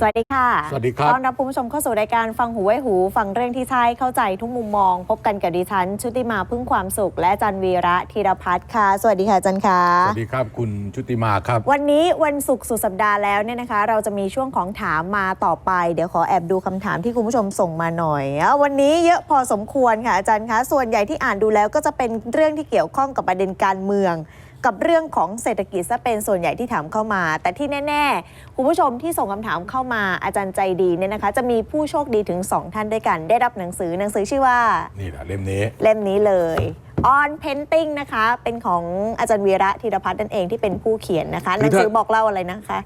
สวัสดีค่ะ สวัสดีครับ ต้อนรับคุณผู้ชมเข้าสู่รายการฟังหูไว้หู ฟังเรื่องที่ใช่ เข้าใจทุกมุมมอง พบกันกับดิฉัน ชุติมาพึ่งความสุข และอาจันวีระธีรพัฒน์ค่ะ สวัสดีค่ะอาจันค่ะ สวัสดีครับ คุณชุติมาครับ วันนี้วันศุกร์สุดสัปดาห์แล้วเนี่ยนะคะ เราจะมีช่วงของถามมาต่อไป เดี๋ยวขอแอบดูคำถามที่คุณผู้ชมส่งมาหน่อยอะวันนี้เยอะพอสมควรค่ะอาจารย์คะ ส่วนใหญ่ที่อ่านดูแล้วก็จะเป็นเรื่องที่เกี่ยวข้องกับประเด็นการเมือง กับเรื่องของเศรษฐกิจซะเป็นส่วนใหญ่ที่ถามเข้ามา แต่ที่แน่ ๆ คุณผู้ชมที่ส่งคำถามเข้ามาอาจารย์ใจดีเนี่ยนะคะ จะมีผู้โชคดีถึง 2 ท่านด้วยกัน ได้รับหนังสือหนังสือชื่อว่า นี่แหละเล่มนี้ เล่มนี้เลย On Painting นะคะ เป็นของอาจารย์วีระธีรพัฒน์นั่นเองที่เป็นผู้เขียนนะคะหคือนังสือถ้าบอกเล่าอะไรนะคะ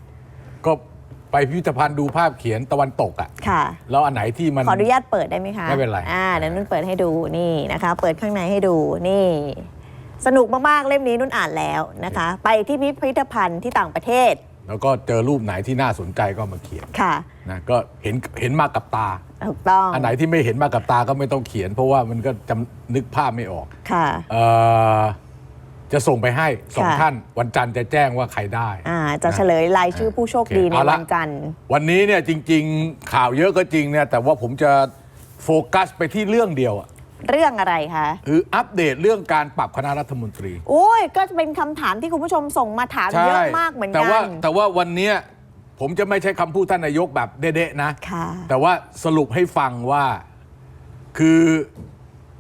ก็ไปพิพิธภัณฑ์ดูภาพเขียนตะวันตกอะค่ะแล้วอันไหนที่มันขออนุญาตเปิดได้ไหมคะไม่เป็นไรอ่าเดี๋ยวนุ่นเปิดให้ดูนี่นะคะ เปิดข้างในให้ดูนี่ สนุกมาก ๆ เล่มนี้นุ่นอ่านแล้วนะคะ ไปที่พิพิธภัณฑ์ที่ต่างประเทศ แล้วก็เจอรูปไหนที่น่าสนใจก็มาเขียนค่ะนะก็เห็นเห็นมากับตา ถูกต้อง อันไหนที่ไม่เห็นมากับตาก็ไม่ต้องเขียน เพราะว่ามันก็จำนึกภาพไม่ออกค่ะเอ่อจะส่งไปให้สองค่ะ ท่าน วันจันทร์จะแจ้งว่าใครได้ อ่าจะเฉลยรายชื่อผู้โชคดีในเอาละ วันจันทร์ วันนี้เนี่ยจริง ๆ ข่าวเยอะก็จริงเนี่ยแต่ว่าผมจะโฟกัสไปที่เรื่องเดียวอะ เรื่องอะไรคะ คืออัปเดตเรื่องการปรับคณะรัฐมนตรี โอ้ย ก็เป็นคำถามที่คุณผู้ชมส่งมาถามเยอะมากเหมือนแต่กัว่านแต่ว่าวันเนี้ยผมจะไม่ใช้คำพูดท่านนายกแบบเด๊ะๆนะ ค่ะ แต่ว่าสรุปให้ฟังว่าคือ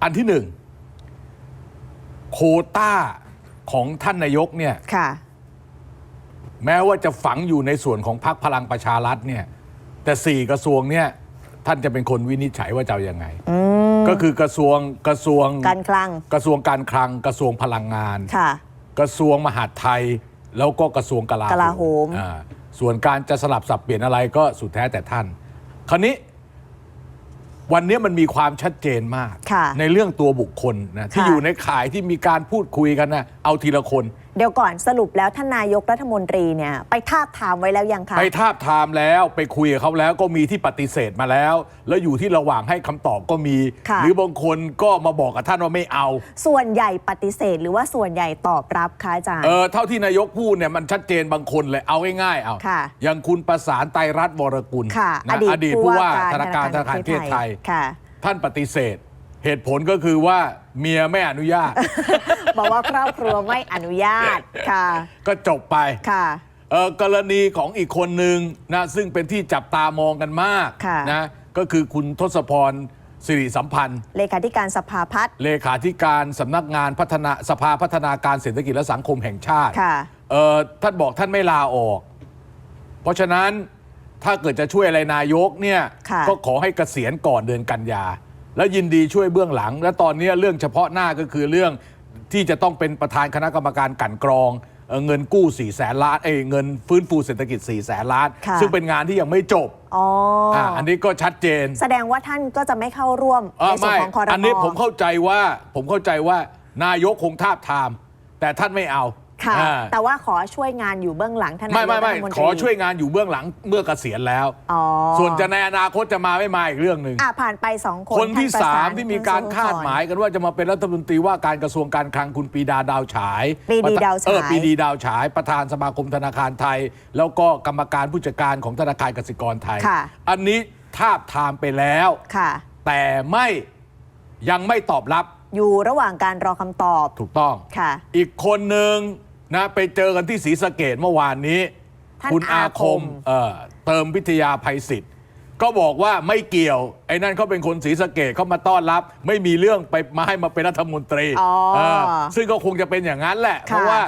อันที่หนึ่งโควต้าของท่านนายกเนี่ย ค่ะ แม้ว่าจะฝังอยู่ในส่วนของพรรคพลังประชารัฐเนี่ย แต่สี่กระทรวงเนี่ย ท่านจะเป็นคนวินิจฉัยว่าจะเอาอยัางไง ก็คือกระทรวงกระทรวงการคลัง กระทรวงการคลัง กระทรวงพลังงาน ค่ะ กระทรวงมหาดไทย แล้วก็กระทรวงกลาโหกลาโหมอ่าส่วนการจะสลับสับเปลี่ยนอะไรก็สุดแท้แต่ท่าน คราวนี้ วันนี้มันมีความชัดเจนมาก ค่ะในเรื่องตัวบุคคลนะที่ค่ะ อยู่ในข่ายที่มีการพูดคุยกันนะเอาทีละคน เดี๋ยวก่อนสรุปแล้วท่านนายกรัฐมนตรีเนี่ยไปทาบทามไว้แล้วยังคะ ไปทาบทามแล้วไปคุยกับเขาแล้วก็มีที่ปฏิเสธมาแล้ว แล้วอยู่ที่ระหว่างให้คำตอบก็มี ค่ะ หรือบางคนก็มาบอกกับท่านว่าไม่เอา ส่วนใหญ่ปฏิเสธหรือว่าส่วนใหญ่ตอบรับคะอาจารย์ เออเท่าที่นายกพูดเนี่ยมันชัดเจนบางคนเลยเอาง่ายๆเอาค่ะอย่างคุณประสานไตรรัตน์วรกุลค่ะนะอดีตผู้ว่าธนาคารธนาคารปประเทศไทย ค่ะ ท่านปฏิเสธ เหตุผลก็คือว่าเมียไม่อนุญาต บอกว่าครอบครัวไม่อนุญาตค่ะก็จบไปค่ะ เออกรณีของอีกคนหนึ่งนะซึ่งเป็นที่จับตามองกันมากค่ะ นะก็คือคุณทศพรสิริสัมพันธ์ เลขาธิการสภาพัฒน์ เลขาธิการสำนักงานพัฒนาสภาพัฒนาการเศรษฐกิจและสังคมแห่งชาติค่ะ เออท่านบอกท่านไม่ลาออก เพราะฉะนั้นถ้าเกิดจะช่วยอะไรนายกเนี่ยค่ะ ก็ขอให้เกษียณก่อนเดือนกันยา แล้วยินดีช่วยเบื้องหลัง และตอนนี้เรื่องเฉพาะหน้าก็คือเรื่อง ที่จะต้องเป็นประธานคณะกรรมการกลันกรองเอ่อเงินกู้4ี่แสนล้านเอ้ยเงินฟื้นฟูเศรษฐกิจ4ี่แสนล้าน ค่ะ ซึ่งเป็นงานที่ยังไม่จบอ๋อออ่าอันนี้ก็ชัดเจนแสดงว่าท่านก็จะไม่เข้าร่วมเออในส่วนไม่ของคอรมอันนี้ผมเข้าใจว่าผมเข้าใจว่านายกคงทาบทาม แต่ท่านไม่เอา ค่ะ อ่า แต่ว่าขอช่วยงานอยู่เบื้องหลังท่านนายไม่กไม่รัไม่ฐมนตรีขอช่วยงานอยู่เบื้องหลังเมื่อเกษียณแล้ว อ๋อส่วนจะในอนาคตจะมาไม่มาอีกเรื่องหนึ่ง อะผ่านไปสองคนคนที่ท่ประสามนที่มีการคาดหมายกันว่าจะมาเป็นรัฐมนตรีว่าการกระทรวงการคลังคุณปรีดาดาวฉายปรีดีดาวฉาย เออปรีดีดาวฉาย ประธานสมาคมธนาคารไทย แล้วก็กรรมการผู้จัดการของธนาคารกสิกรไทย ค่ะ อันนี้ทาบทามไปแล้วค่ะ แต่ไม่ยังไม่ตอบรับอยู่ระหว่างการรอคำตอบถูกต้อง ค่ะ อีกคนหนึ่ง นะไปเจอกันที่ศรีสะเกดเมื่อวานนี้ ท่านคุณอาอาคคมม เอ่อเติมวิทยาภัยศิษฐ์ก็บอกว่าไม่เกี่ยว ไอ้นั่นเขาเป็นคนศรีสะเกดเขามาต้อนรับ ไม่มีเรื่องไปมาให้มาเป็นรัฐมนตรีอ๋อเออซึ่งก็คงจะเป็นอย่างนั้นแหละ เพราะว่า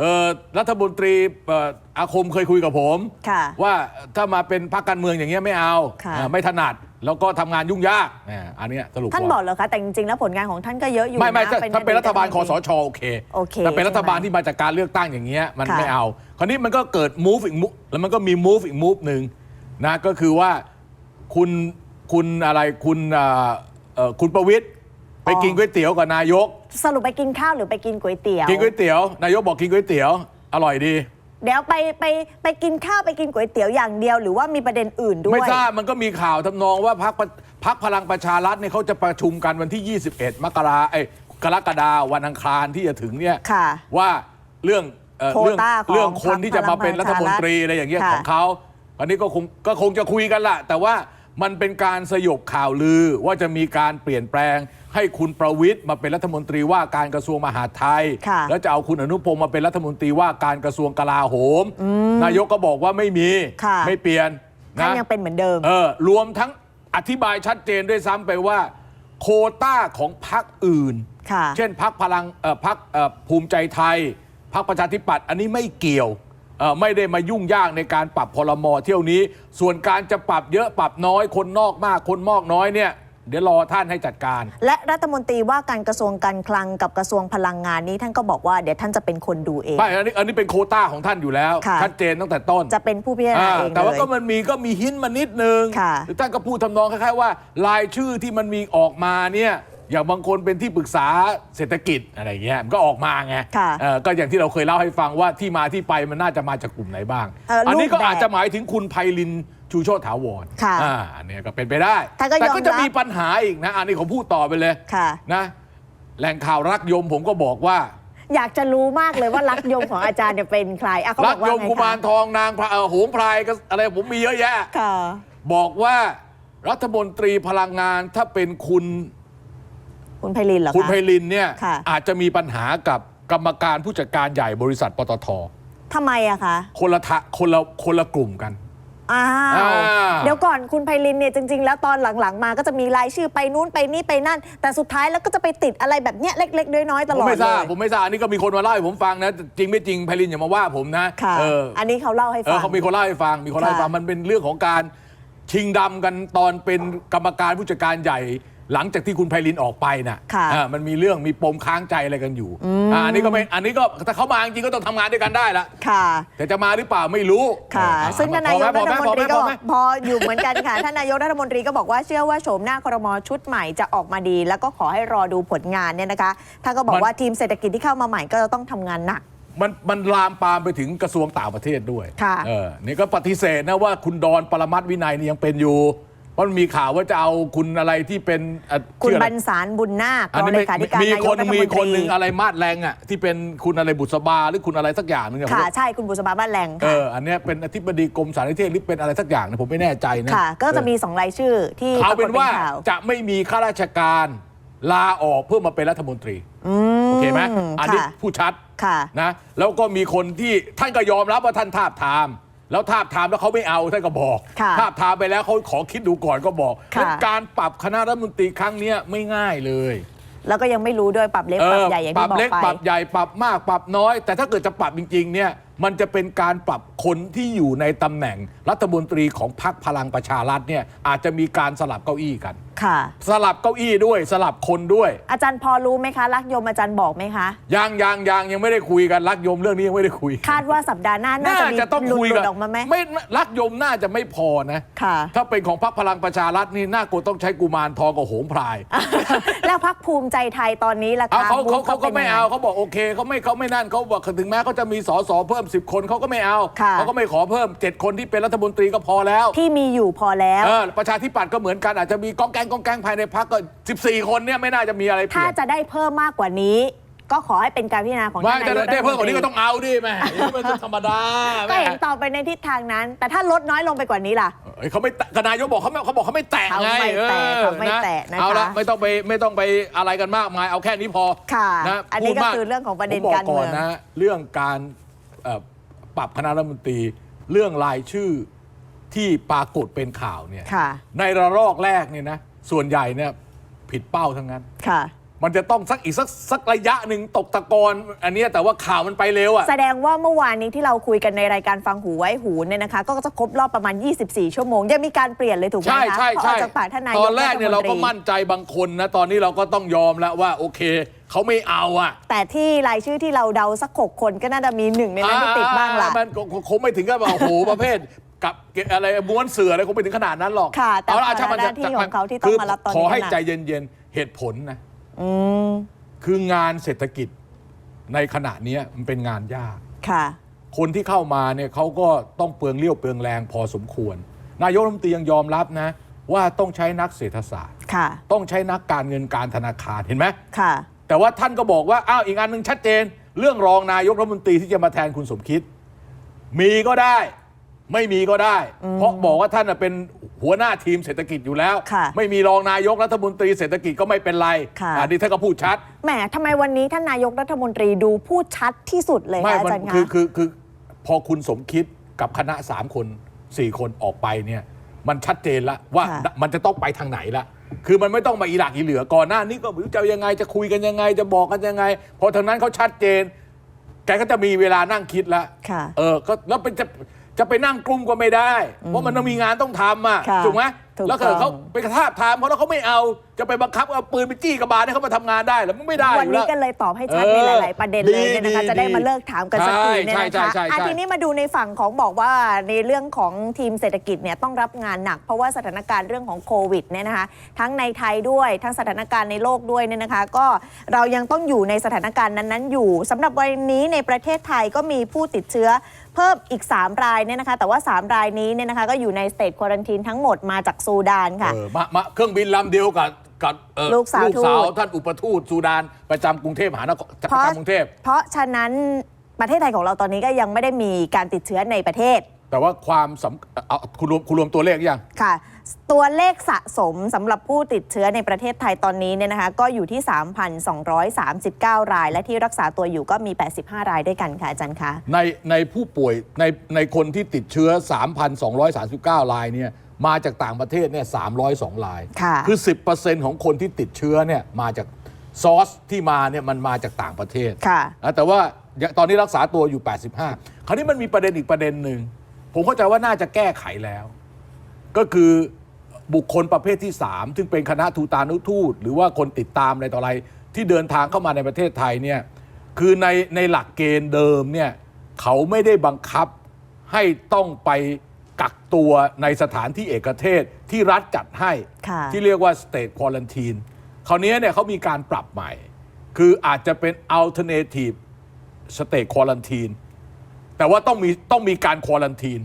เอ่อรัฐมนตรีเอ่ออาคมเคยคุยกับผม ค่ะว่าถ้ามาเป็นพรรคการเมืองอย่างเงี้ยไม่เอาค่ะเออไม่ถนัด แล้วก็ทำงานยุ่งยากเนี่ยอันเนี้ยสรุปท่านว่าบอกเหรอคะแต่จริงๆแล้วผลงานของท่านก็เยอะอยู่ไม่ไม่นะถ้าถ้าเป็นรัฐบาลคอสอชโอเคโอเคแต่เป็นรัฐบาลใช่ไหม ที่มาจากการเลือกตั้งอย่างเงี้ยมันค่ะ ไม่เอา คราวนี้มันก็เกิด move อีก move แล้วมันก็มี move อีก move หนึ่งนะก็คือว่าคุณคุณอะไรคุณเอ่อเอ่อคุณประวิทย์ไปกินก๋วยเตี๋ยวกับนายก สรุปไปกินข้าวหรือไปกินก๋วยเตี๋ยว กินก๋วยเตี๋ยวนายกบอกกินก๋วยเตี๋ยว อร่อยดี เดี๋ยวไปไปไปกินข้าวไปกินก๋วยเตี๋ยวอย่างเดียว หรือว่ามีประเด็นอื่นด้วย ไม่ทราบมันก็มีข่าวทำนองว่าพักพักพลังประชารัฐเนี่ยเขาจะประชุมกันวันที่ 21 มกราเอ้ยกรกฎาวันอังคารที่จะถึงเนี่ยค่ะว่าเรื่องเอ่อโควเรื่องต้าของเรื่องคนที่จะมาเป็นพรรัรคพลังฐมนตรีอะไรอย่างเงี้ยค่ะ ของเขาอันนี้ก็คงก็คงจะคุยกันละแต่ว่า มันเป็นการสยบข่าวลือว่าจะมีการเปลี่ยนแปลง ให้คุณประวิทย์มาเป็นรัฐมนตรีว่าการกระทรวงมหาดไทย ค่ะแล้วจะเอาคุณอนุพงศ์มาเป็นรัฐมนตรีว่าการกระทรวงกลาโหม นายกก็บอกว่าไม่มีค่ะ ไม่เปลี่ยนท่านนะ ยังเป็นเหมือนเดิม เออรวมทั้งอธิบายชัดเจนด้วยซ้ำไปว่า โควต้าของพรรคอื่น ค่ะ เช่นพักพลังเอ่อพักภูมิใจไทยพักประชาธิปัตย์อันนี้ไม่เกี่ยวเอ่อ ไม่ได้มายุ่งยากในการปรับพลมเที่ยวนี้ ส่วนการจะปรับเยอะปรับน้อยคนนอกมากคนมอกน้อยเนี่ยเดี๋ยวรอท่านให้จัดการ และรัฐมนตรีว่าการกระทรวงการคลังกับกระทรวงพลังงานนี้ท่านก็บอกว่าเดี๋ยวท่านจะเป็นคนดูเองไม่อันนี้อันนี้เป็นโควต้าของท่านอยู่แล้วค่ะชัดเจนตั้งแต่ต้นจะเป็นผู้พิจารณาอ่าเองแต่ว่าเลยก็มันมีก็มีหินมานิดนึงค่ะหรือท่านก็พูดทำนองคล้ายๆว่า รายชื่อที่มันมีออกมาเนี่ย อย่างบางคนเป็นที่ปรึกษาเศรษฐกิจอะไรเงี้ยมันก็ออกมาไงค่ะเออก็อย่างที่เราเคยเล่าให้ฟังว่าที่มาที่ไปมันน่าจะมาจากกลุ่มไหนบ้าง เอ่ออันนี้ก็รูปแบบอาจจะหมายถึงคุณไพลินชูโชติถาวรค่ะอ่าอันเนี้ยก็เป็นไปได้ท่านก็แต่ยอมก็จะรับ มีปัญหาอีกนะ อันนี้ผมพูดต่อไปเลยค่ะ นะแหล่งข่าวรักยมผมก็บอกว่า อยากจะรู้มากเลยว่ารักยมของอาจารย์เนี่ยเป็นใครอะเขาบรัอกกว่ายมไงกุมารคะทองนางพระเอ่อโหงพรายก็อะไรผมมีเยอะแยะ ค่ะ บอกว่ารัฐมนตรีพลังงานถ้าเป็นคุณ คุณไพลินเหรอคุณคะไพลินเนี่ยค่ะอาจจะมีปัญหากับกรรมการผู้จัดการใหญ่บริษัทปตททำไมอะคะคนละทะคนละคนละกลุ่มกัน อ้าวอ่า เดี๋ยวก่อนคุณไพลินเนี่ยจริง ๆ แล้วตอนหลังๆ มาก็จะมีรายชื่อไปนู้นไปนี่ไปนั่น แต่สุดท้ายแล้วก็จะไปติดอะไรแบบเนี้ยเล็ก ๆ น้อยๆตผลมอดไม่เลทราบยผมไม่ทราบอันนี้ก็มีคนมาเล่าให้ผมฟังนะจริงไม่จริงไพลินอย่ามาว่าผมนะค่ะ เอออันนี้เขาเล่าให้เอฟัอง เขามีคนเล่าให้ฟังมีคนเล่าให้ฟังค่ะ มันเป็นเรื่องของการชิงดำกันตอนเป็นกรรมการผู้จัดการใหญ่ หลังจากที่คุณไพลินออกไปน่ะค่ะอ่ามันมีเรื่องมีปมค้างใจอะไรกันอยู่อ่าอันนี้ก็ไม่อันนี้ก็ถ้าเขามาจริงๆก็ต้องทำงานด้วยกันได้ละค่ะ แต่จะมาหรือเปล่าไม่รู้ค่ะเออซึ่งท่านนายกพรัอไหฐมนตรีก็พอบอกไหม พออยู่เหมือนกันค่ะ ท่านนายกรัฐมนตรีก็บอกว่าเชื่อว่าโฉมหน้าครมชุดใหม่จะออกมาดี แล้วก็ขอให้รอดูผลงานเนี่ยนะคะท่านก็บอกว่าทีมเศรษฐกิจที่เข้ามาใหม่ก็จะต้องทำงานหนัก มันมันลามปามไปถึงกระทรวงต่างประเทศด้วยค่ะ เออนี่ก็ปฏิเสธนะว่าคุณดอนปรมัตถ์วินัยนี่ยังเป็นอยู่ เพราะมันมีข่าวว่าจะเอาคุณอะไรที่เป็นเอ่อคุณชื่ออะไรบรรสารบุญนาคอันรองนี้เลไม่ขาธิการมีนายคกนรัฐมนตมีรีคนหนึ่งอะไรมาดแรงอะที่เป็นคุณอะไรบุษบาหรือคุณอะไรสักอย่างหนึงอะค่ะผมใช่คุณบุษบาบ้านแหลงเอค่ะออันเนี้ยเป็นอธิบดีกรมสารนิเทศหรือเป็นอะไรสักอย่างนะผมไม่แน่ใจนะค่ะ ก็จะมีเอสองรายชื่อที่อปเอารากเป็ฏนเป็นว่าข่าวจะไม่มีข้าราชการลาออกเพื่อมาเป็นรัฐมนตรีโอเคไหมอันนี้ค่ะผู้ชัด ค่ะ นะแล้วก็มีคนที่ท่านก็ยอมรับว่าท่านทาบทาม แล้วทาบทามแล้วเขาไม่เอาท่านก็บอกค่ะทาบทามไปแล้วเขาขอคิดดูก่อนก็บอกค่ะ งั้นการปรับคณะรัฐมนตรีครั้งเนี้ยไม่ง่ายเลยแล้วก็ยังไม่รู้ด้วยปรับเล็กปรับใหญ่อย่างปรัที่บอกเล็กไป ปรับใหญ่ปรับมากปรับน้อย แต่ถ้าเกิดจะปรับจริงๆเนี่ยมันจะเป็นการปรับคนที่อยู่ในตำแหน่งรัฐมนตรีของพรรคพลังประชารัฐเนี่ยอาจจะมีการสลับเก้าอี้กัน ค่ะ สลับเก้าอี้ด้วยสลับคนด้วย อาจารย์พอรู้ไหมคะ รักยมอาจารย์บอกไหมคะ ยังยังยังยังไม่ได้คุยกันรักยมเรื่องนี้ยังไม่ได้คุยคาดว่าสัปดาห์หน้าน่าน่าจะมีจะต้องหลุดคุยหลุกันดออกมาไหมไม่รักยมน่าจะไม่พอนะ ค่ะ ถ้าเป็นของพรรคพลังประชารัฐนี่น่ากลัวต้องใช้กุมารทองกับโหงพรายแล้วพักภูมิใจไทยตอนนี้ล่ะเอาคะเขาเขาเขาก็ป็นไม่ยังงเอาเขาบอกโอเคเขาไม่เขาไม่นั่นเขาบอกถึงแม้เขาจะมีสสเพิ่ม 10 คนเขาก็ไม่เอาค่ะ เขาก็ไม่ขอเพิ่ม 7 คนที่เป็นรัฐมนตรีก็พอแล้วที่มีอยู่พอแล้ว เออประชาธิปัตย์ก็เหมือนกันอาจจะมีกองแกงกองแกงภายในพรรคก็ 14 คนเนี่ยไม่น่าจะมีอะไรเปถ้าลี่ยนจะได้เพิ่มมากกว่านี้ ก็ขอให้เป็นการพิจารณาของไม่ท่านจะนายกได้เพิ่มกว่านี้รัก็ฐต้องเอาดิแม่ไม่ใช่ธรรมดาก็แม่เห็นต่อไปในทิศทางนั้น แต่ถ้าลดน้อยลงไปกว่านี้ล่ะเอ้ยเขาไม่แตะกนายกบอกเขาไม่เขาบอกเขาไม่แตะไงเขาไม่แตะออเขาไม่แตะนะคะ เอาละไม่ต้องไปไม่ต้องไปอะไรกันมากมายเอาแค่นี้พอค่ะ นะอันนี้พูดมาก็คือเรื่องของประเด็นผมบการเมือง นนะเรื่องการเอ่อปรับคณะรัฐมนตรี เรื่องรายชื่อที่ปรากฏเป็นข่าวเนี่ยค่ะ ในระลอกแรกเนี่ยนะ ส่วนใหญ่เนี่ยผิดเป้าทั้งนั้น ค่ะ มันจะต้องสักอีกสักสักระยะหนึ่งตกตะกอนอันเนี้ยแต่ว่าข่าวมันไปเร็วอะแสดงว่าเมื่อวานนี้ที่เราคุยกันในรายการฟังหูไว้หูเนี่ยนะคะ ก็จะครบรอบประมาณ 24 ชั่วโมง ยังมีการเปลี่ยนเลยถูกไหมใช่คะใช่พออใช่อกจากปากท่านนายกตอนแรกเนี่ยเราก็ฐตมั่นใจบางคนนะ ตอนนี้เราก็ต้องยอมแล้วว่า โอเค เขาไม่เอาอะแต่ที่รายชื่อที่เราเดาสักหกคนก็น่าจะมีหนึ่งในนั้นที่ติดบ้างล่ะ อ่มันคงคงไม่ถึงกับว่าโอ้โห ประเภท กับอะไรม้วนเสืออะไรคงไม่ถึงขนาดนั้นหรอกค่ะแต่เอาละช่างมันภาระหน้าที่ของเขาที่ต้องคืมารับตอนนี้ขอให้น่ะใจเย็นๆเหตุผลนะอืมคืองานเศรษฐกิจในขณะเนี้ยมันเป็นงานยากค่ะ คนที่เข้ามาเนี่ยเขาก็ต้องเปลืองเลี้ยวเปลืองแรงพอสมควร นายกรัฐมนตรียังยอมรับนะ ว่าต้องใช้นักเศรษฐศาสตร์ค่ะต้องใช้นักการเงินการธนาคารเห็นไหมค่ะ แต่ว่าท่านก็บอกว่าอ้าวอีกอันหนึ่งชัดเจน เรื่องรองนายกรัฐมนตรีที่จะมาแทนคุณสมคิด มีก็ได้ ไม่มีก็ได้ เพราะบอกว่าท่านน่ะเป็นหัวหน้าทีมเศรษฐกิจอยู่แล้วค่ะไม่มีรองนายกรัฐมนตรีเศรษฐกิจก็ไม่เป็นไรค่ะอันนี้ท่านก็พูดชัดแหมทำไมวันนี้ท่านนายกรัฐมนตรีดูพูดชัดที่สุดเลยไม่คะอามันจารย์คะคือคือคือพอคุณสมคิดกับคณะสามคนสี่คนออกไปเนี่ย มันชัดเจนละว่าค่ะมันจะต้องไปทางไหนละคือมันไม่ต้องมาอีหลักอีเหลือก่อนหน้านี้ก็ไม่รู้จะยังไงจะคุยกันยังไง จะบอกกันยังไง พอทางนั้นเขาชัดเจนแกก็จะมีเวลานั่งคิดละค่ะเออก็แล้วเป็นจะ จะไปนั่งกลุ่มก็ไม่ได้ เพราะมันต้องมีงานต้องทำอะค่ะถูกไหมถูกแล้วเกิดต้อง เขาไปกระทาบทามเขาแล้วเขาไม่เอาจะไปบังคับเอาปืนไปจี้กระบาลให้เขามาทำงานได้เหรือมันไม่ได้วันอยู่นี้แล้ว ก็เลยตอบให้ชัดเอในอหลาย ๆ ประเด็นเลยเนี่ยนะคะ ดีจะได้ดีมาเลิกถามกันสักทีเนี่ยใช่นะใช่คะใช่ใช่อะใช่ทีนี้มาดูในฝั่งของบอกว่าในเรื่องของทีมเศรษฐกิจเนี่ยต้องรับงานหนัก เพราะว่าสถานการณ์เรื่องของโควิดเนี่ยนะคะ ทั้งในไทยด้วยทั้งสถานการณ์ในโลกด้วยเนี่ยนะคะ ก็เรายังต้องอยู่ในสถานการณ์นั้น ๆ อยู่สำหรับวันนี้ในประเทศไทยก็มีผู้ติดเชื้อ เพิ่มอีก 3 รายเนี่ยนะคะ แต่ว่า 3 รายนี้เนี่ยนะคะก็อยู่ในสเตทควอรันทีนทั้งหมดมาจากซูดานค่ะ เออมามาเครื่องบินลำเดียวกับกับเอ่อลูกสาวทูต ท่านอุปทูตซูดานประจำกรุงเทพมหานครประจำกรุงเทพ เพราะฉะนั้นประเทศไทยของเราตอนนี้ก็ยังไม่ได้มีการติดเชื้อในประเทศแต่ว่าความสำเอาคุณรวมคุณรวมตัวเลขยัง ค่ะ ตัวเลขสะสมสำหรับผู้ติดเชื้อในประเทศไทยตอนนี้เนี่ยนะคะก็อยู่ที่ 3,239 ราย และที่รักษาตัวอยู่ก็มี 85 รายด้วยกันค่ะอาจารย์คะ ในในผู้ป่วยในในคนที่ติดเชื้อ 3,239 รายเนี่ยมาจากต่างประเทศเนี่ย302 ราย ค่ะ คือ 10%ของคนที่ติดเชื้อเนี่ยมาจากซอสที่มาเนี่ยมันมาจากต่างประเทศค่ะ นะแต่ว่ายังตอนนี้รักษาตัวอยู่ 85 คราวนี้มันมีประเด็นอีกประเด็นหนึ่ง ผมเข้าใจว่าน่าจะแก้ไขแล้ว ก็คือบุคคลประเภทที่ 3 ซึ่งเป็นคณะทูตานุทูต หรือว่าคนติดตามอะไรต่ออะไร ที่เดินทางเข้ามาในประเทศไทยเนี่ยคือในในหลักเกณฑ์เดิมเนี่ยเขาไม่ได้บังคับให้ต้องไปกักตัวในสถานที่เอกเทศที่รัฐจัดให้ค่ะที่เรียกว่า state quarantine คราวนี้เนี่ยเขามีการปรับใหม่ คืออาจจะเป็น alternative state quarantine แต่ว่าต้องมีต้องมีการควอลันทีน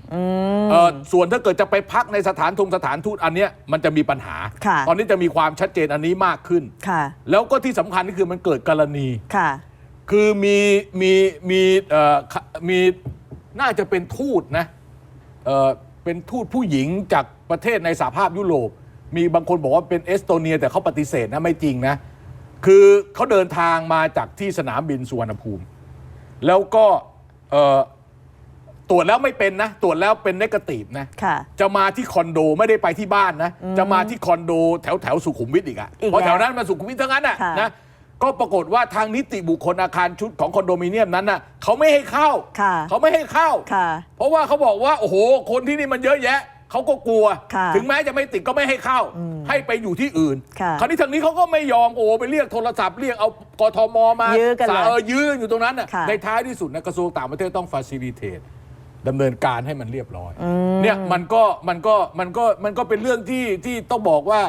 เอ่อส่วนถ้าเกิดจะไปพักในสถานทงสถานทูตอันเนี้ยมันจะมีปัญหา ค่ะตอนนี้จะมีความชัดเจนอันนี้มากขึ้น ค่ะ แล้วก็ที่สำคัญก็คือมันเกิดกรณี ค่ะ คือมีมีมีเอ่อค่ะมีน่าจะเป็นทูตนะเอ่อเป็นทูตผู้หญิงจากประเทศในสหภาพยุโรป มีบางคนบอกว่าเป็นเอสโตเนีย แต่เขาปฏิเสธนะไม่จริงนะ คือเขาเดินทางมาจากที่สนามบินสุวรรณภูมิ แล้วก็เอ่อ ตรวจแล้วไม่เป็นนะ ตรวจแล้วเป็นนกาตีฟนะ ค่ะ จะมาที่คอนโดไม่ได้ไปที่บ้านนะ จะมาที่คอนโดแถวแถวสุขุมวิทอีกอะอีกเพราะแถวแล้วนั้นมันสุขุมวิททั้งนั้นอะค่ะ นะก็ปรากฏว่าทางนิติบุคคลอาคารชุดของคอนโดมิเนียมนั้นน่ะเขาไม่ให้เข้า ค่ะ เขาไม่ให้เข้า ค่ะ เพราะว่าเขาบอกว่า โอ้โห คนที่นี่มันเยอะแยะ เขาก็กลัว ค่ะถึงแม้จะไม่ติดก็ไม่ให้เข้า ให้ไปอยู่ที่อื่น ค่ะคราวนี้ทางนี้เขาก็ไม่ยอมโอ้ไปเรียกโทรศัพท์เรียกเอากทมมายื้อกันเลยสาเออยื้ออยู่ตรงนั้นน่ะค่ะ ในท้ายที่สุดนะกระทรวงต่างประเทศต้องฟาซิลิเทต ดำเนินการให้มันเรียบร้อยเนี่ยมันก็มันก็มันก็มันก็เป็นเรื่องที่ที่ต้องบอกว่า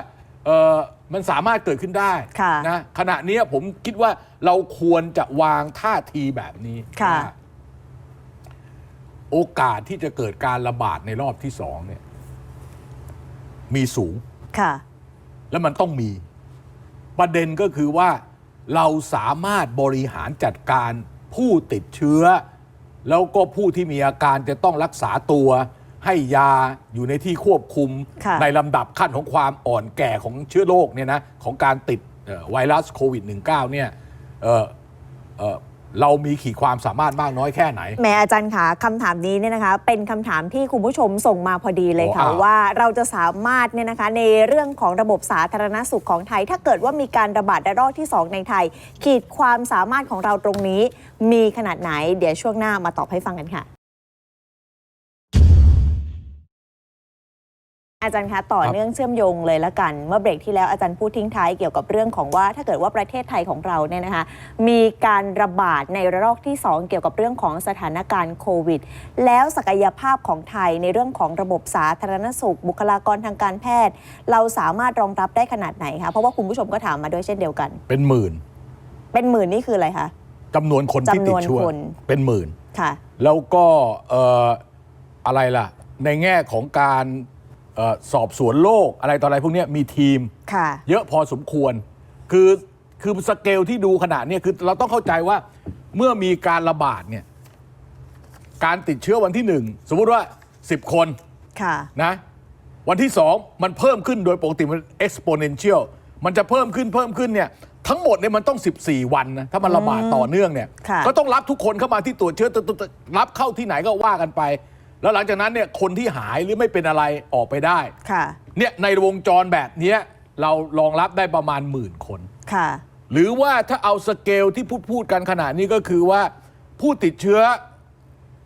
เออมันสามารถเกิดขึ้นได้ค่ะนะขณะเนี้ยผมคิดว่าเราควรจะวางท่าทีแบบนี้ค่ะว่าโอกาสที่จะเกิดการระบาดในรอบที่สองเนี่ย มีสูงค่ะแล้วมันต้องมี ประเด็นก็คือว่าเราสามารถบริหารจัดการผู้ติดเชื้อ แล้วก็ผู้ที่มีอาการจะต้องรักษาตัว ให้ยาอยู่ในที่ควบคุม ค่ะ ในลำดับขั้นของความอ่อนแก่ของเชื้อโรคเนี่ยนะของการติดเอ่อไวรัสโควิด -19 เนี่ยเอ่อเอ่อ เรามีขีดความสามารถมากน้อยแค่ไหน แหม่อาจารย์คะคำถามนี้เนี่ยนะคะ เป็นคำถามที่คุณผู้ชมส่งมาพอดีเลยค่ะ โอ้อ้าวว่าเราจะสามารถเนี่ยนะคะ ในเรื่องของระบบสาธารณสุขของไทย ถ้าเกิดว่ามีการระบาดระลอกที่ 2 ในไทย ขีดความสามารถของเราตรงนี้ มีขนาดไหน เดี๋ยวช่วงหน้ามาตอบให้ฟังกันค่ะ อาจารย์คะต่อครับเนื่องเชื่อมโยงเลยละกัน เมื่อเบรกที่แล้วอาจารย์พูดทิ้งท้ายเกี่ยวกับเรื่องของว่าถ้าเกิดว่าประเทศไทยของเราเนี่ยนะคะมีการระบาดในระลอกที่ 2 เกี่ยวกับเรื่องของสถานการณ์โควิด แล้วศักยภาพของไทยในเรื่องของระบบสาธารณสุข บุคลากรทางการแพทย์ เราสามารถรองรับได้ขนาดไหนคะเพราะว่าคุณผู้ชมก็ถามมาด้วยเช่นเดียวกัน เป็นหมื่น เป็นหมื่นนี่คืออะไรคะจำนวนคนที่ติดเชื้อจำนวนคนเป็นหมื่นค่ะ แล้วก็เอ่ออะไรล่ะ ในแง่ของการ เออสอบสวนโรคอะไรต่ออะไรพวกเนี้ยมีทีม ค่ะ เยอะพอสมควร คือคือสเกลที่ดูขนาดเนี้ยคือเราต้องเข้าใจว่าเมื่อมีการระบาดเนี่ยการติดเชื้อวันที่หนึ่งสมมุติว่า 10 คนค่ะ นะวันที่2มันเพิ่มขึ้นโดยปกติมัน exponential มันจะเพิ่มขึ้นเพิ่มขึ้นเนี่ยทั้งหมดเนี่ยมันต้อง 14 วันนะถ้ามันระบาดต่อเนื่องเนี่ยค่ะ ก็ต้องรับทุกคนเข้ามาที่ตรวจเชื้อตวตวรับเข้าที่ไหนก็ว่ากันไป แล้วหลังจากนั้นเนี่ยคนที่หายหรือไม่เป็นอะไรออกไปได้ค่ะเนี่ยในวงจรแบบเนี้ยเรารองรับได้ประมาณหมื่นคน ค่ะ หรือว่าถ้าเอาสเกลที่พูดพูดกันขนาดนี้ก็คือว่าผู้ติดเชื้อ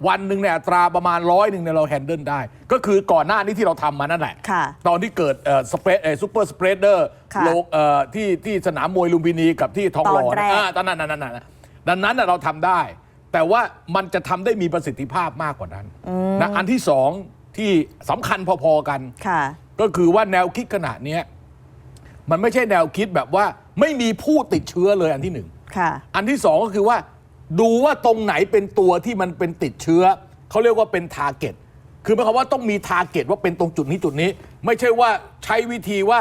วันหนึ่งเนี่ยอัตราประมาณร้อยหนึ่งเนี่ยเราแฮนเดิลได้ ก็คือก่อนหน้านี้ที่เราทำมานั่นแหละค่ะตอนที่เกิดเอ่อสเปรดเอ่อซูเปอร์สเปรดเดอร์ค่ะโลกเอ่อที่ที่สนามมวยลุมพินีกับที่ทองหล่อตอนแรกอ่าตอนนั้นนั่นนั่นนั่นดังนั้นน่ะเราทำได้ แต่ว่ามันจะทำได้มีประสิทธิภาพมากกว่านั้นนะอันที่สองที่สำคัญพอๆกัน ค่ะ ก็คือว่าแนวคิดขนาดเนี้ยมันไม่ใช่แนวคิดแบบว่าไม่มีผู้ติดเชื้อเลยอันที่หนึ่ง ค่ะ อันที่สองก็คือว่า ดูว่าตรงไหนเป็นตัวที่มันเป็นติดเชื้อ เขาเรียกว่าเป็นทาร์เก็ตคือหมายความว่าต้องมีทาร์เก็ตว่าเป็นตรงจุดนี้จุดนี้ ไม่ใช่ว่าใช้วิธีว่า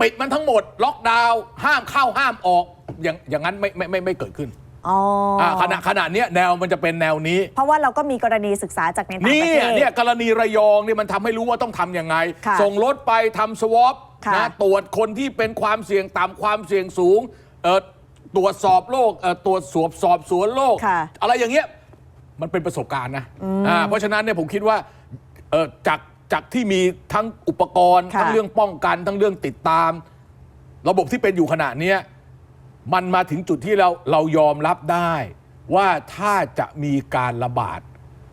ปิดมันทั้งหมด ล็อกดาวน์ห้ามเข้าห้ามออกอย่างอย่างนั้นไม่ไม่ไม่ไม่เกิดขึ้น อ๋อออ่าขณะขณะเนี้ยแนวมันจะเป็นแนวนี้ เพราะว่าเราก็มีกรณีศึกษาจากในต่างนี่ประเทศเนี่ยกรณีระยองเนี่ยมันทำให้รู้ว่าต้องทำยังไง ค่ะส่งรถไปทำสวอปค่ะนะตรวจคนที่เป็นความเสี่ยงต่ำความเสี่ยงสูงเอ่อตรวจสอบโรคเอ่อตรวจสอบสอบสวนโรคค่ะ อะไรอย่างเงี้ยมันเป็นประสบการณ์นะอ่าเพราะฉะนั้นเนี่ยผมคิดว่าเอ่อจากจากที่มีทั้งอุปกรณ์ ค่ะ ทั้งเรื่องป้องกัน ทั้งเรื่องติดตาม ระบบที่เป็นอยู่ขณะเนี้ย มันมาถึงจุดที่เราเรายอมรับได้ว่าถ้าจะมีการระบาด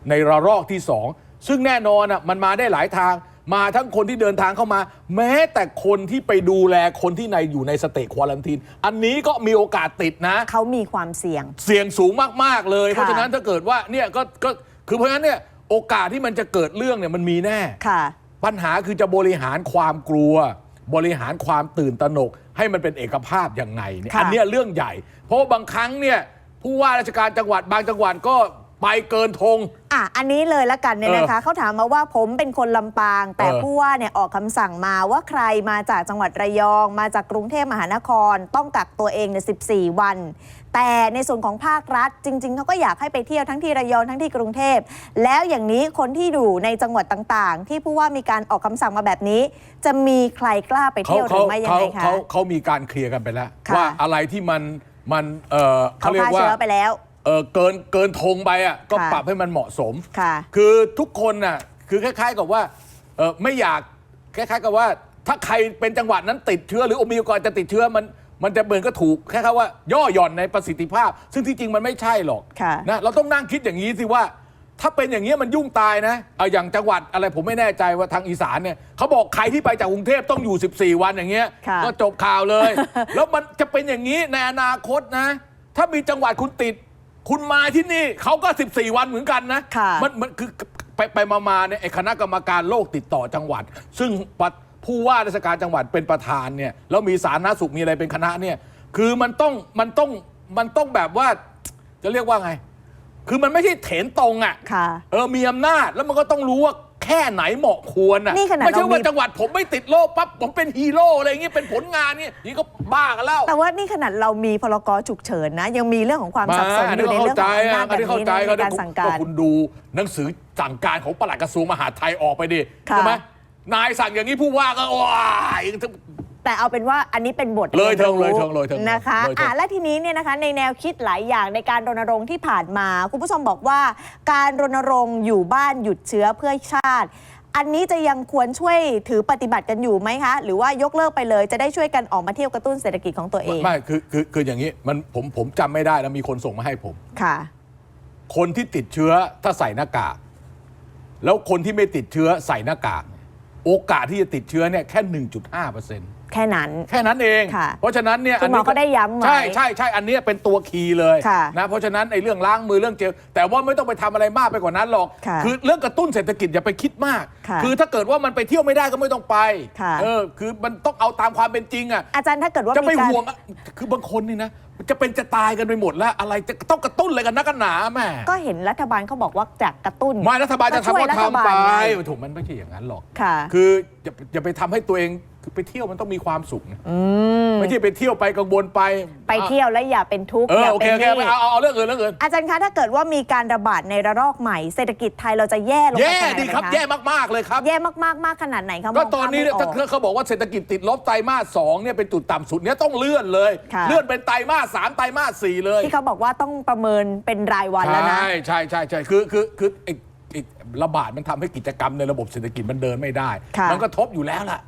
ในระลอกที่สองซึ่งแน่นอนอะมันมาได้หลายทาง มาทั้งคนที่เดินทางเข้ามา แม้แต่คนที่ไปดูแลคนที่ในอยู่ในสเตจควอลันทีนอันนี้ก็มีโอกาสติดนะ เขามีความเสี่ยง เสี่ยงสูงมาก ๆ เลยค่ะเพราะฉะนั้นถ้าเกิดว่าเนี่ยก็ก็คือเพราะฉะนั้นเนี่ยโอกาสที่มันจะเกิดเรื่องเนี่ยมันมีแน่ ค่ะ ปัญหาคือจะบริหารความกลัว บริหารความตื่นตระหนก ให้มันเป็นเอกภาพอย่างไงเนี่ยค่ะ อันเนี้ยเรื่องใหญ่ เพราะว่าบางครั้งเนี่ยผู้ว่าราชการจังหวัดบางจังหวัดก็ ไปเกินธง อะ อันนี้เลยละกันเนี่ยนะคะ เขาถามมาว่าผมเป็นคนลำปาง แต่เออผู้ว่าเนี่ยออกคำสั่งมาว่าใครมาจากจังหวัดระยอง มาจากกรุงเทพมหานคร ต้องกักตัวเองเนี่ย14วัน แต่ในส่วนของภาครัฐ จริง ๆเขาก็อยากให้ไปเที่ยวทั้งที่ระยองทั้งที่กรุงเทพ แล้วอย่างนี้คนที่อยู่ในจังหวัดต่างๆ ที่ผู้ว่ามีการออกคำสั่งมาแบบนี้ จะมีใครกล้าไปเขาเที่ยวหรืเขาอไม่ยังเขาไงคะเขาเขามีการเคลียร์กันไปแล้วค่ะว่าอะไรที่มันมันเออเขาเขาเรียฆ่ากว่าเชื้อไปแล้ว เออเกินเกินธงไปอะก็ค่ะ ปรับให้มันเหมาะสม ค่ะ คือทุกคนน่ะคือคล้าย ๆ กับว่าเออไม่อยากคล้าย ๆ กับว่า ถ้าใครเป็นจังหวัดนั้นติดเชื้อหรือมีโอกาสจะติดเชื้อมันมันจะเหมือนก็ถูกแค่ว่า ย่อหย่อนในประสิทธิภาพ ซึ่งที่จริงมันไม่ใช่หรอกค่ะนะเราต้องนั่งคิดอย่างนี้สิว่า ถ้าเป็นอย่างนี้ยมันยุ่งตายนะเอาอย่างจังหวัดอะไรผมไม่แน่ใจว่าทางอีสานเนี่ยเขาบอกใครที่ไปจากกรุงเทพต้องอยู่ 14 วันอย่างเงี้ยค่ะ ก็จบข่าวเลย แล้วมันจะเป็นอย่างนี้ในอนาคตนะ ถ้ามีจังหวัดคุณติด คุณมาที่นี่เขาก็ 14 วันเหมือนกันนะค่ะ มันมันคือไปไปมามาเนี่ยไอ้คณะกรรมการโรคติดต่อจังหวัด ซึ่งปะผู้ว่าราชการจังหวัดเป็นประธานเนี่ยแล้วมีสาธารณสุขมีอะไรเป็นคณะเนี่ยคือมันต้องมันต้องมันต้องแบบว่าจะเรียกว่าไง คือมันไม่ใช่เถนตรงอะค่ะ เออมีอำนาจแล้วมันก็ต้องรู้ว่าแค่ไหนเหมาะควรอะนี่ขนาดไม่ใช่เรามีว่าจังหวัดผมไม่ติดโรคปั๊บผมเป็นฮีโร่อะไรอย่างเงี้ยเป็นผลงานเนี่ยนี่ก็บ้ากันแล้วแต่ว่านี่ขนาดเรามีพรกฉุกเฉินนะ ยังมีเรื่องของความสับสนอยู่ในเรื่องของอำนาจอัแบนนี้บเข้านี้ใจในก็การสั่งการคุณดูหนังสือสั่งการของปลัดกระทรวงมหาดไทยออกไปดิค่ะ ใช่ไหมนายสั่งอย่างนี้ผู้ว่าก็ว้าย แต่เอาเป็นว่าอันนี้เป็นบทเลยเถิงรีนรู้เลยเถิงเลยเถิงนะคะเลยเถิงอะและทีนี้เนี่ยนะคะในแนวคิดหลายอย่างในการรณรงค์ที่ผ่านมา คุณผู้ชมบอกว่า การรณรงค์อยู่บ้านหยุดเชื้อเพื่อชาติ อันนี้จะยังควรช่วยถือปฏิบัติกันอยู่ไหมคะ หรือว่ายกเลิกไปเลยจะได้ช่วยกันออกมาเที่ยวกระตุ้นเศรษฐกิจของตัวเองไม่คือคือคืออย่างนี้มันผมผมจำไม่ได้แล้วมีคนส่งมาให้ผมค่ะ คนที่ติดเชื้อถ้าใส่หน้ากากแล้วคนที่ไม่ติดเชื้อใส่หน้ากาก โอกาสที่จะติดเชื้อเนี่ยแค่ 1.5เปอร์เซ็นต์ แค่นั้น แค่นั้นเอง ค่ะเพราะฉะนั้นเนี่ยคุณหมอก็ได้ย้ำไว้ใช่ใช่ใช่อันเนี้ยเป็นตัวคีย์เลยค่ะนะเพราะฉะนั้นไอ้เรื่องล้างมือเรื่องเจลแต่ว่าไม่ต้องไปทำอะไรมากไปกว่านั้นหรอกค่ะอเรื่องกระตุ้นเศรษฐกิจอย่าไปคิดมากค่ะอถ้าเกิดว่ามันไปเที่ยวไม่ได้ก็ไม่ต้องไปค่ะ เออคือมันต้องเอาตามความเป็นจริงอะ อาจารย์ถ้าเกิดว่าจะไปมีการ ห่วงอะคือบางคนนี่นะจะเป็นจะตายกันไปหมดแล้ว อะไรจะต้องกระตุ้นอะไรกันนักกันหนาแม่ก็เห็นรัฐบาลเขาบอกว่าจากกระตุ้น ไม่รัฐบาลจะช่วยทำก็รัฐบาลทำไปไง ถูกมันไม่ใช่อย่างนั้นหรอก ค่ะ คือจะจะไปทำให้ตัวเองคือ ไปเที่ยวมันต้องมีความสุขนะอืมไม่ใช่ไปเที่ยวไปกังวลไป ไปเที่ยวแล้วอย่าเป็นทุกข์เอออย่าโอเคเป็นโอเคหนี้เอาเอาเอาเรื่องอื่นเรื่องอื่นอาจารย์คะถ้าเกิดว่ามีการระบาดในระลอกใหม่ เศรษฐกิจไทยเราจะแย่ลงไปแย่ขนาดไหนดีครับะแย่มากๆเลยครับ แย่มากๆมากขนาดไหนคะก็มงตอนนี้เนี่ยภาพไม่ออกเขาบอกว่าเศรษฐกิจติดลบไตรมาสสองเนี่ยเป็นจุดต่ำสุดเนี่ยต้องเลื่อนเลย ค่ะ เลื่อนเป็นไตรมาสสามไตรมาสสี่เลย ที่เขาบอกว่าต้องประเมินเป็นรายวันแล้วนะ ใช่ใช่ใช่ใช่คือคือคือไอ้ไอ้ ระบาดมันทำให้กิจกรรมในระบบเศรษฐกิจมันเดินไม่ได้ค่ะมันก็ทบอยู่แล้วล่ะ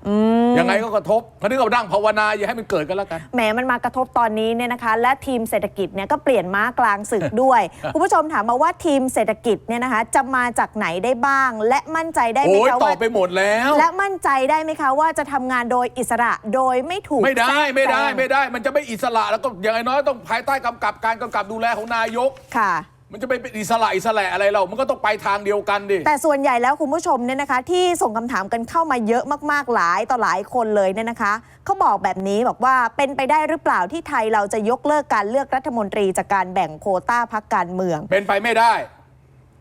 ยังไงก็กระทบคราวนี้ก็นั่งภาวนาอย่าให้มันเกิดกันแล้วกันแหมมันมากระทบตอนนี้เนี่ยนะคะ และทีมเศรษฐกิจเนี่ยก็เปลี่ยนม้ากลางศึกด้วยคุณผู้ชมถามมาว่าทีมเศรษฐกิจเนี่ยนะคะ จะมาจากไหนได้บ้าง และมั่นใจได้ไหมโอ้ยคะตอว่าบไปหมดแล้ว และมั่นใจได้ไหมคะว่าจะทำงานโดยอิสระโดยไม่ถูกไม่ได้แทรกไม่ได้แซงไม่ได้ มันจะไม่อิสระแล้วก็อย่างน้อยต้องภายใต้กำกับการกำกับดูแลของนายกค่ะ มันจะไปเป็นอิสระอิสระอะไรเรา มันก็ต้องไปทางเดียวกันดิ แต่ส่วนใหญ่แล้วคุณผู้ชมเนี่ยนะคะ ที่ส่งคำถามกันเข้ามาเยอะมากๆหลายต่อหลายคนเลยเนี่ยนะคะเขาบอกแบบนี้บอกว่าเป็นไปได้หรือเปล่าที่ไทยเราจะยกเลิกการเลือกรัฐมนตรีจากการแบ่งโควต้าพักการเมือง เป็นไปไม่ได้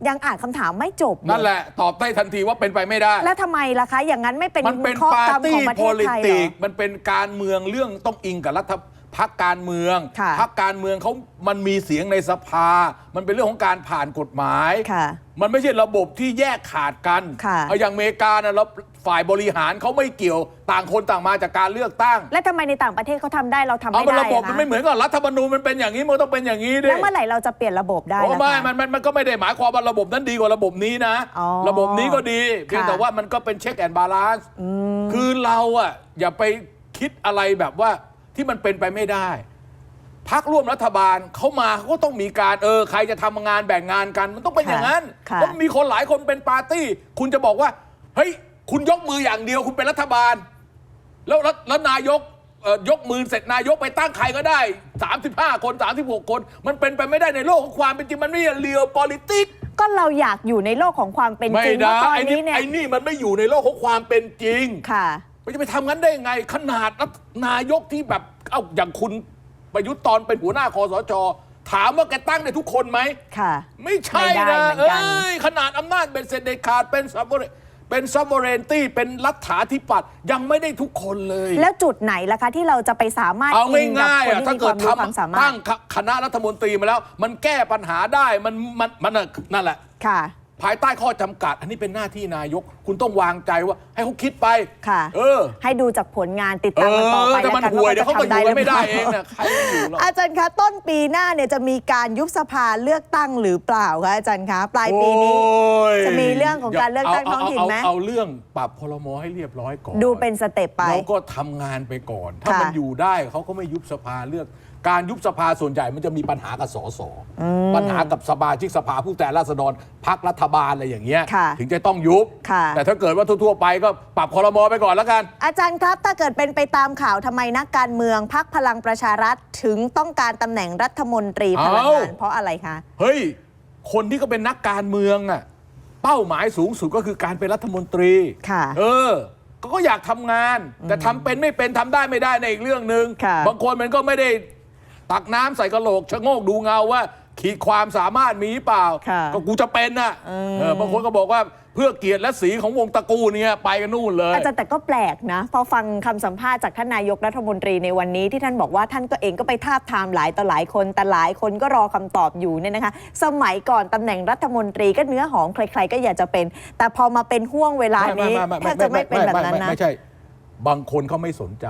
ยังอ่านคำถามไม่จบเลยนั่นแหละ ตอบได้ทันทีว่าเป็นไปไม่ได้ แล้วทำไมล่ะคะ อย่างนั้นไม่เป็นมันเป็นข้อปากรร์มขตี้องประโพเทศลิไทยเหรติอกมันเป็นการเมืองเรื่องต้องอิงกับรัฐ พักการเมือง ค่ะพักการเมืองเขามันมีเสียงในสภา มันเป็นเรื่องของการผ่านกฎหมาย ค่ะมันไม่ใช่ระบบที่แยกขาดกันค่ะ เอาอย่างอเมริกานะแล้วฝ่ายบริหารเขาไม่เกี่ยวต่างคนต่างมาจากการเลือกตั้ง และทำไมในต่างประเทศเขาทำได้เราทำเอาไม่มันได้ระบบอะมันคะไม่เหมือนกับรัฐธรรมนูญมันเป็นอย่างนี้มันต้องเป็นอย่างนี้ดิ แล้วเมื่อไหร่เราจะเปลี่ยนระบบได้โอ้ล่ะไม่คะ มันมันมันก็ไม่ได้หมายความว่าระบบนั้นดีกว่าระบบนี้นะ อ๋อระบบนี้ก็ดีเพียงค่ะ แต่ว่ามันก็เป็นเช็คแอนด์บาลานซ์คือเราอะอย่าไปคิดอะไรแบบว่า ที่มันเป็นไปไม่ได้ พักร่วมรัฐบาลเขามาเขาก็ต้องมีการเออใครจะทำงานแบ่งงานกัน มันต้องเป็นอย่างนั้นค่ะเพราะมีคนหลายคนเป็นปาร์ตี้ คุณจะบอกว่าเฮ้ยคุณยกมืออย่างเดียวคุณเป็นรัฐบาล แล้วแล้วแล้วนายกเอ่อยกมือเสร็จนายกไปตั้งใครก็ได้ 35 คน 36 คน มันเป็นไปไม่ได้ในโลกของความเป็นจริงมันไม่ใช่เรียล politics ก็เราอยากอยู่ในโลกของความเป็นไม่จริงได้ว่าตอนไอ้นี่นี้เนี่ยไอ้นี่มันไม่อยู่ในโลกของความเป็นจริงค่ะ มันจะไปทำงั้นได้ยังไง ขนาดรัฐนายกที่แบบเอ้าอย่างคุณประยุทธ์ตอนเป็นหัวหน้าคอสชถามว่าแกตั้งได้ทุกคนไหม ค่ะ ไม่ใช่ไม่ได้นะเหมือนเอ้กัน ยขนาดอำนาจเป็นเสร็จเด็ดขาดเป็นซับเป็นซับเรนตี้เป็นรัฐาธิปัตย์ยังไม่ได้ทุกคนเลย แล้วจุดไหนล่ะคะที่เราจะไปสามารถเอาอินกับง่ายคนๆอะที่ถ้ามีคเกิวาดมรู้ความทำสามารตั้ถงคณะรัฐมนตรีมาแล้ว มันแก้ปัญหาได้มันมันมันน่ะนั่นแหละ ค่ะ ภายใต้ข้อจำกัด อันนี้เป็นหน้าที่นายก คุณต้องวางใจว่าให้เขาคิดไป ค่ะเออ ให้ดูจากผลงานติดเอตามกันต่ออไปแต่มันแล้วกัห่วยเดี๋ยวเขาก็จะอยู่ทำกันไม่ได้หรืเองปล่าเนี่ยใครจะอยู่หรอกอาจารย์คะต้นปีหน้าเนี่ยจะมีการยุบสภาเลือกตั้งหรือเปล่าคะอาจารย์คะปลายปีนี้ โอ้ยจะมีเรื่องของการเลือกตั้งท้องถิ่นไหม เาเอาเอาเรื่องปรับพลมให้เรียบร้อยก่อน ดูเป็นสเต็ปไป เราก็ทำงานไปก่อน ถ้าค่ะ มันอยู่ได้เขาก็ไม่ยุบสภาเลือก การยุบสภาส่วนใหญ่มันจะมีปัญหากับสสปัญหากับสมาชิกสภาผู้แต่ราษฎรพักรัฐบาลอะไรอย่างเงี้ยค่ะถึงจะต้องยุบ ค่ะ แต่ถ้าเกิดว่าทั่วๆไปก็ปรับคอรมอไปก่อนแล้วกัน อาจารย์ครับ ถ้าเกิดเป็นไปตามข่าวทำไมนักการเมืองพักพลังประชารัฐถึงต้องการตำแหน่งรัฐมนตรีพลังงาน เอ้า เพราะอะไรคะ เฮ้ย คนที่ก็เป็นนักการเมืองอะเป้าหมายสูงสุดก็คือการเป็นรัฐมนตรีค่ะเออ ก็ก็อยากทำงาน แต่ทำเป็นไม่เป็นทำได้ไม่ได้ในอีกเรื่องหนึ่งค่ะ บางคนมันก็ไม่ได้ ตักน้ำใส่กระโหลกชะโงกดูเงาว่า ขีดความสามารถมีหรือเปล่า ค่ะก็กูจะเป็นน่ะอืม เออบางคนก็บอกว่าเพื่อเกียรติและสีของวงตระกูลเนี่ยไปกันนู่นเลย อาจารย์แต่ก็แปลกนะ พอฟังคำสัมภาษณ์จากท่านนายกรัฐมนตรีในวันนี้ที่ท่านบอกว่าท่านก็เองก็ไปทาบทามหลายต่อหลายคน แต่หลายคนก็รอคำตอบอยู่เนี่ยนะคะ สมัยก่อนตำแหน่งรัฐมนตรีก็เนื้อหอมใคร ๆ ก็อยากจะเป็น แต่พอมาเป็นห่วงเวลานี้แทบจะไม่เป็นแบบนั้นนะ ไม่ใช่ บางคนเขาไม่สนใจ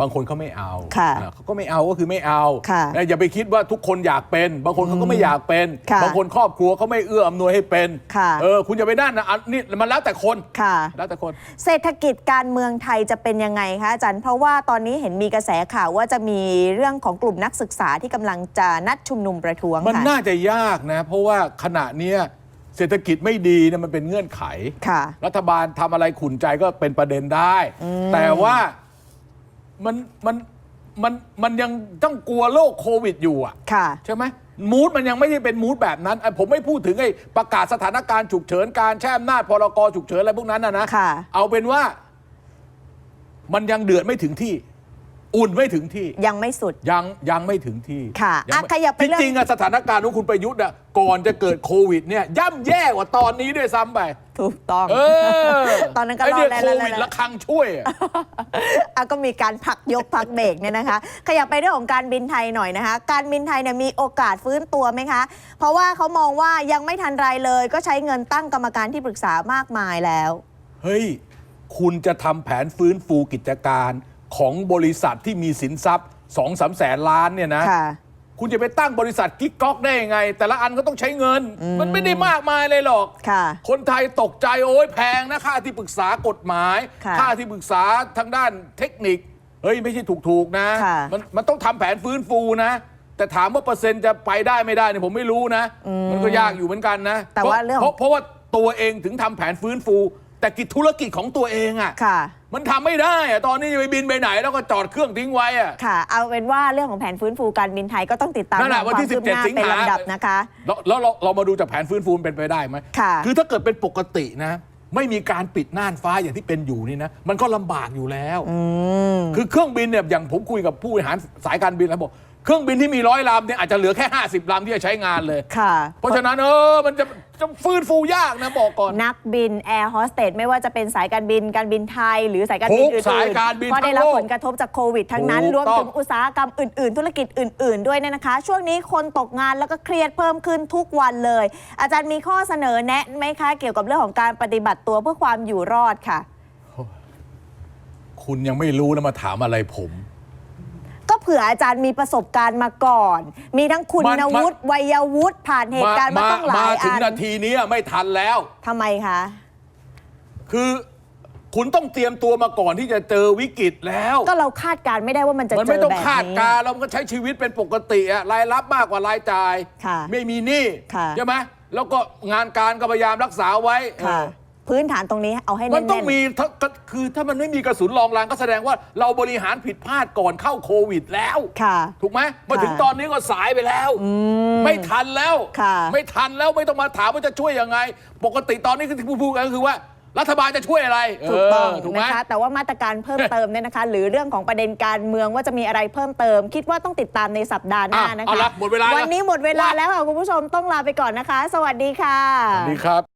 บางคนเขาไม่เอาค่ะอ่าเขาก็ไม่เอาก็คือไม่เอาค่ะนะอย่าไปคิดว่าทุกคนอยากเป็น บางคนเขาก็ไม่อยากเป็นค่ะบางคนครอบครัวเขาไม่เอื้ออำนวยให้เป็นค่ะเออคุณอย่าไปนั่นนะอันนี่มันแล้วแต่คนค่ะแล้วแต่คน เศรษฐกิจการเมืองไทยจะเป็นยังไงคะอาจารย์เพราะว่าตอนนี้เห็นมีกระแสข่าวว่าจะมีเรื่องของกลุ่มนักศึกษาที่กำลังจะนัดชุมนุมประท้วงมันค่ะน่าจะยากนะ เพราะว่าขณะเนี้ยเศรษฐกิจไม่ดีเนี่ยมันเป็นเงื่อนไขค่ะรัฐบาลทำอะไรขุนใจก็เป็นประเด็นได้ แต่ว่า มันมันมันมันยังต้องกลัวโรคโควิดอยู่อะ ค่ะ ใช่ไหมมูดมันยังไม่ได้เป็นมูดแบบนั้นไอ้ผมไม่พูดถึงไอ้ประกาศสถานการณ์ฉุกเฉินการแช่อำนาจพรกฉุกเฉินอะไรพวกนั้นนะนะค่ะ เอาเป็นว่า มันยังเดือดไม่ถึงที่ อุ่นไม่ถึงที่ ยังไม่สุด ยังยังไม่ถึงที่ค่ะงอะไม่ขยับไปจเรื่องริงๆอะสถานการณ์ของคุณประยุทธ์อะก่อนจะเกิดโควิดเนี่ยย่ำแย่กว่าตอนนี้ด้วยซ้ำไป ถูกต้อง เออตอนนั้นก็ไอรอเนี่ยดแล้วโคแล้ววิดแล้วละครังช่วยอะ อะก็มีการพักยกพักเบรกเนี่ยนะคะ ขยับไปเรื่องของการบินไทยหน่อยนะคะ การบินไทยเนี่ยมีโอกาสฟื้นตัวไหมคะ เพราะว่าเขามองว่ายังไม่ทันไรเลย ก็ใช้เงินตั้งกรรมการที่ปรึกษามากมายแล้ว เฮ้ย คุณจะทำแผนฟื้นฟูกิจการ ของบริษัทที่มีสินทรัพย์สองสามแสนล้านเนี่ยนะ ค่ะ คุณจะไปตั้งบริษัทกิ๊กก๊อกได้ยังไง แต่ละอันก็ต้องใช้เงิน มันไม่ได้มากมายเลยหรอก ค่ะคนไทยตกใจโอ้ยแพงนะค่าที่ปรึกษากฎหมาย ค่ะค่าที่ปรึกษาทางด้านเทคนิค เฮ้ย ไม่ใช่ถูกๆนะ ค่ะ มันมันต้องทำแผนฟื้นฟูนะ แต่ถามว่าเปอร์เซ็นต์จะไปได้ไม่ได้เนี่ยผมไม่รู้นะ มันก็ยากอยู่เหมือนกันนะแต่ว่าเรื่องเพราะเพราะว่าตัวเองถึงทำแผนฟื้นฟู แต่กิจธุรกิจของตัวเองอะค่ะมันทำไม่ได้อะตอนนี้จะไปบินไปไหน แล้วก็จอดเครื่องทิ้งไว้อะค่ะ เอาเป็นว่าเรื่องของแผนฟื้นฟูการบินไทยก็ต้องติดตามนั่นแหละเรื่องวันที่ความคืบหน้า17สิงหาเป็นลำดับนะคะแล้วแล้วเราเรามาดูจากแผนฟื้นฟูมันเป็นไปได้ไหมค่ะคือถ้าเกิดเป็นปกตินะ ไม่มีการปิดน่านฟ้าอย่างที่เป็นอยู่นี่นะมันก็ลำบากอยู่แล้วอืมคือเครื่องบินเนี่ยอย่างผมคุยกับผู้บริหารสายการบินแล้วบอก เครื่องบินที่มีร้อยลำเนี่ยอาจจะเหลือแค่ 50ลำที่จะใช้งานเลย ค่ะ เพราะฉะนั้นเออมันจะจะฟื้นฟูยากนะบอกก่อน นักบินแอร์โฮสเตสไม่ว่าจะเป็นสายการบินการบินไทย หรือสายการบินทุกอื่นๆสายการบินก็ได้รับทั้งโลกผลกระทบจากโควิดทั้งนั้น ถูกรวมต้องถึงอุตสาหกรรมอื่น ๆ ธุรกิจอื่น ๆ ด้วยเนี่ยนะคะ ช่วงนี้คนตกงานแล้วก็เครียดเพิ่มขึ้นทุกวันเลย อาจารย์มีข้อเสนอแนะไหมคะ เกี่ยวกับเรื่องของการปฏิบัติตัวเพื่อความอยู่รอดค่ะ คุณยังไม่รู้นะมาถามอะไรผม ก็เผื่ออาจารย์มีประสบการณ์มาก่อน มีทั้งคุณมันมัน วุฒิวัยวุฒิผ่านเหตุการณ์มาต้องหลายถึอังนนาทีนี้ไม่ทันแล้ว ทำไมคะ คือคุณต้องเตรียมตัวมาก่อนที่จะเจอวิกฤตแล้ว ก็เราคาดการณ์ไม่ได้ว่ามันจะมันเจไม่อต้องแบบคาดนี้ การณ์เราก็ใช้ชีวิตเป็นปกติอะรายรับมากกว่ารายจ่าย ค่ะไม่มีหนี้ค่ะใช่ไหมแล้วก็งานการก็พยายามรักษาไว้ค่ะ เออ พื้นฐานตรงนี้เอาให้มัแน่นนต้องมีถ้าก็คือถ้ามันไม่มีกระสุนรองรางก็แสดงว่าเราบริหารผิดพลาดก่อนเข้าโควิดแล้ว ค่ะถูกไหมมาถึงค่ะตอนนี้ก็สายไปแล้ว ไม่ทันแล้ว ค่ะ ไม่ทันแล้วไม่ต้องมาถามว่าจะช่วยยังไง ปกติตอนนี้ที่พูดๆกันก็คือว่า รัฐบาลจะช่วยอะไรถูกต้องเถูกไหม นะคะแต่ว่ามาตรการเพิ่มเติมเนี่ยนะคะ หรือเรื่องของประเด็นการเมืองว่าจะมีอะไรเพิ่มเติม คิดว่าต้องติดตามในสัปดาห์หน้าอะนะเอาคะละหมดเวลาแล้ว วันนี้หมดเวลาแล้วค่ะคุณผู้ชมต้องลาไปก่อนนะคะ สวัสดีค่ะ สวัสดีครับ